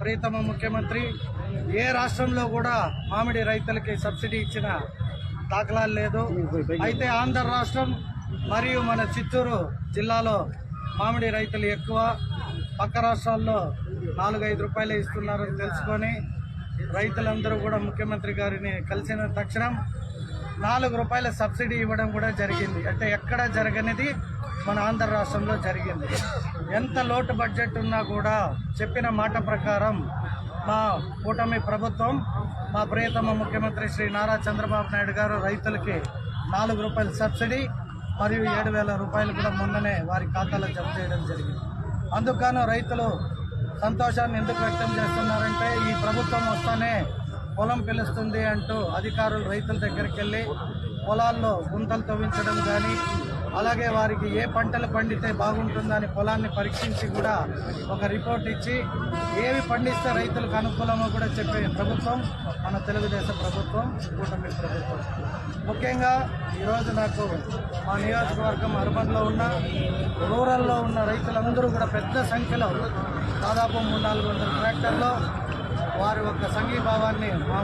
ప్రీతమ ముఖ్యమంత్రి ఏ రాష్ట్రంలో కూడా మామిడి రైతులకి సబ్సిడీ ఇచ్చిన దాఖలాలు లేదు. అయితే ఆంధ్ర రాష్ట్రం మరియు మన చిత్తూరు జిల్లాలో మామిడి రైతులు ఎక్కువ. పక్క రాష్ట్రాల్లో నాలుగైదు రూపాయలు ఇస్తున్నారని తెలుసుకొని రైతులందరూ కూడా ముఖ్యమంత్రి గారిని కలిసిన తక్షణం నాలుగు రూపాయల సబ్సిడీ ఇవ్వడం కూడా జరిగింది. అంటే ఎక్కడ జరగనిది? మన ఆంధ్ర రాష్ట్రంలో జరిగింది. ఎంత లోటు బడ్జెట్ ఉన్నా కూడా చెప్పిన మాట ప్రకారం మా కూటమి ప్రభుత్వం మా ప్రియతమ ముఖ్యమంత్రి శ్రీ నారా చంద్రబాబు నాయుడు గారు రైతులకి నాలుగు రూపాయల సబ్సిడీ మరియు ఏడు వేల రూపాయలు కూడా మొన్ననే వారి ఖాతాలో జమ చేయడం జరిగింది. అందుకను రైతులు సంతోషాన్ని ఎందుకు వ్యక్తం చేస్తున్నారంటే ఈ ప్రభుత్వం వస్తానే పొలం పిలుస్తుంది అంటూ అధికారులు రైతుల దగ్గరికి వెళ్ళి పొలాల్లో గుంతలు తవ్వించడం కానీ అలాగే వారికి ఏ పంటలు పండితే బాగుంటుందని పొలాన్ని పరీక్షించి కూడా ఒక రిపోర్ట్ ఇచ్చి ఏవి పండిస్తే రైతులకు అనుకూలమో కూడా చెప్పే ప్రభుత్వం మన తెలుగుదేశం ప్రభుత్వం కూటమి ప్రభుత్వం. ముఖ్యంగా ఈరోజు నాకు మా నియోజకవర్గం అర్బన్లో ఉన్న రూరల్లో ఉన్న రైతులందరూ కూడా పెద్ద సంఖ్యలో దాదాపు మూడు నాలుగు వందల ట్రాక్టర్లో వారి యొక్క సంఘీభావాన్ని మా